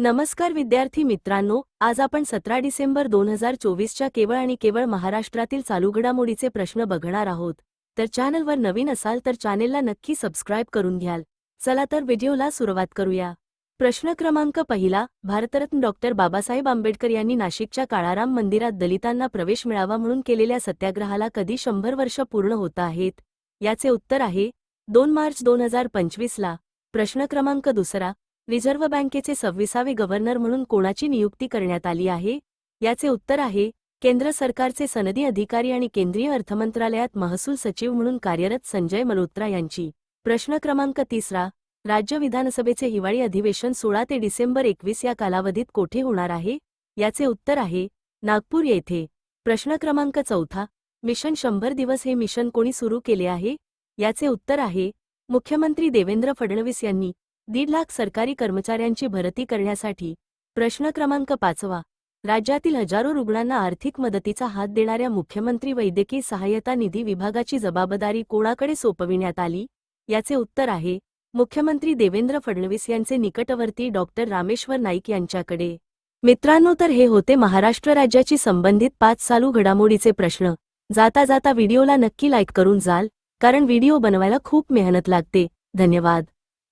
नमस्कार विद्यार्थी मित्रांनो आज आपण सतरा डिसेंबर दोन हजार चोवीसच्या केवळ आणि केवळ महाराष्ट्रातील चालू घडामोडीचे प्रश्न बघणार आहोत. तर चॅनलवर नवीन असाल तर चॅनेलला नक्की सबस्क्राईब करून घ्याल. चला तर व्हिडिओला सुरुवात करूया. प्रश्न क्रमांक पहिला भारतरत्न डॉक्टर बाबासाहेब आंबेडकर यांनी नाशिकच्या काळाराम मंदिरात दलितांना प्रवेश मिळावा म्हणून केलेल्या सत्याग्रहाला कधी शंभर वर्ष पूर्ण होत आहेत? याचे उत्तर आहे दोन मार्च दोन हजार पंचवीसला प्रश्न क्रमांक दुसरा रिझर्व्ह बँकेचे सव्वीसावे गव्हर्नर म्हणून कोणाची नियुक्ती करण्यात आली आहे? याचे उत्तर आहे केंद्र सरकारचे सनदी अधिकारी आणि केंद्रीय अर्थमंत्रालयात महसूल सचिव म्हणून कार्यरत संजय मल्होत्रा यांची. प्रश्न क्रमांक तिसरा राज्य विधानसभेचे हिवाळी अधिवेशन सोळा ते डिसेंबर एकवीस या कालावधीत कोठे होणार आहे? याचे उत्तर आहे नागपूर येथे. प्रश्न क्रमांक चौथा मिशन शंभर दिवस हे मिशन कोणी सुरू केले आहे? याचे उत्तर आहे मुख्यमंत्री देवेंद्र फडणवीस यांनी. दीड लाख सरकारी कर्मचाऱ्यांची भरती करण्यासाठी प्रश्न क्रमांक पाचवा. राज्यातील हजारो रुग्णांना आर्थिक मदतीचा हात देणाऱ्या मुख्यमंत्री वैद्यकीय सहाय्यता निधी विभागाची जबाबदारी कोणाकडे सोपविण्यात आली? याचे उत्तर आहे मुख्यमंत्री देवेंद्र फडणवीस यांचे निकटवर्ती डॉक्टर रामेश्वर नाईक यांच्याकडे. मित्रांनो तर हे होते महाराष्ट्र राज्याची संबंधित पाच चालू घडामोडीचे प्रश्न. जाता जाता व्हिडिओला नक्की लाईक करून जाल कारण व्हिडिओ बनवायला खूप मेहनत लागते. धन्यवाद.